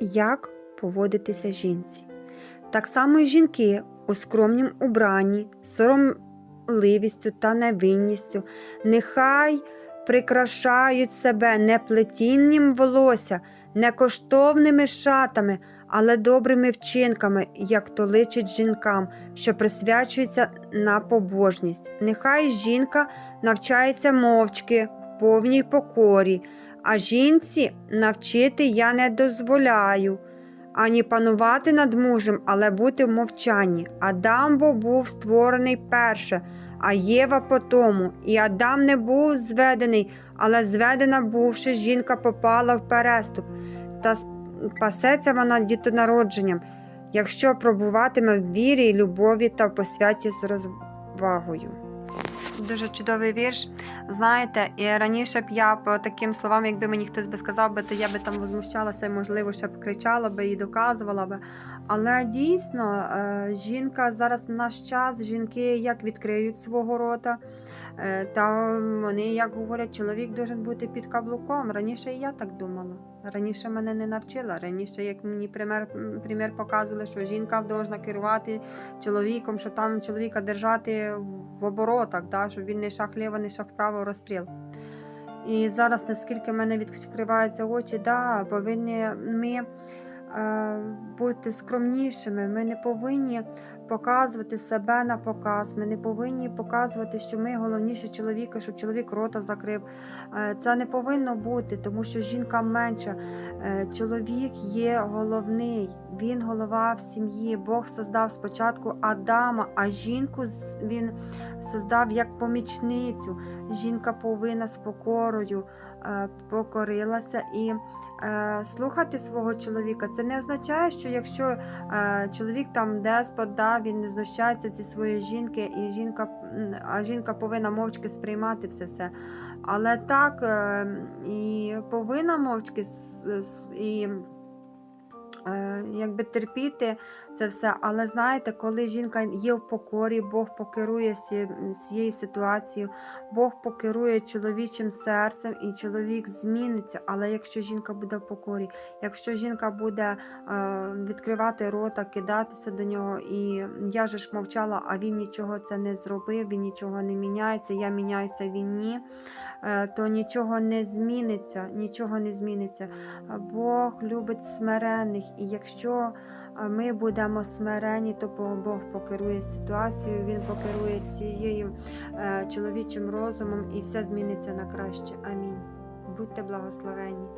як поводитися жінці. Так само й жінки у скромнім убранні, соромливістю та невинністю, нехай прикрашають себе не плетінням волосся, не коштовними шатами, але добрими вчинками, як то личить жінкам, що присвячуються на побожність. Нехай жінка навчається мовчки, повній покорі, а жінці навчити я не дозволяю. Ані панувати над мужем, але бути в мовчанні. Адам бо був створений перше, а Єва по тому. І Адам не був зведений, але зведена бувши, жінка попала в переступ, та спасеться вона дітонародженням, якщо пробуватиме в вірі, любові та в посвяті з розвагою. Дуже чудовий вірш. Знаєте, і раніше б я по таким словам, якби мені хтось би сказав би, то я би там возмущалася, можливо, ще б кричала би і доказувала би. Але дійсно, е, жінка зараз в наш час, жінки як відкриють свого рота, е, та вони, як говорять, чоловік должен бути під каблуком. Раніше і я так думала. Раніше мене не навчила. Раніше, як мені пример, пример показували, що жінка должна керувати чоловіком, що там чоловіка держати в оборотах, да, щоб він не шах ліво, не шах вправо розстріл. І зараз, наскільки в мене відкриваються очі, да, повинні ми е, бути скромнішими. Ми не повинні показувати себе на показ. Ми не повинні показувати, що ми головніші чоловіка, щоб чоловік рота закрив. Е, Це не повинно бути, тому що жінка менша. Е, Чоловік є головний, він голова в сім'ї. Бог создав спочатку Адама, а жінку він создав як помічницю. Жінка повинна з покорою е, покорилася і слухати свого чоловіка. Це не означає, що якщо е, чоловік там деспот, да, він не знущається зі своєї жінки, і жінка, а жінка повинна мовчки сприймати все це. Але так е, і повинна мовчки і е, якби терпіти це все. Але знаєте, коли жінка є в покорі, Бог покерує цією ситуацією, Бог покерує чоловічим серцем, і чоловік зміниться. Але якщо жінка буде в покорі, якщо жінка буде е, відкривати рота, кидатися до нього, і я же ж мовчала, а він нічого це не зробив, він нічого не міняється, я міняюся, він ні. е, То нічого не зміниться, нічого не зміниться. Е, Бог любить смирених, і якщо е, ми будемо смирені, то Бог покерує ситуацією, Він покерує цією е, чоловічим розумом, і все зміниться на краще. Амінь. Будьте благословені.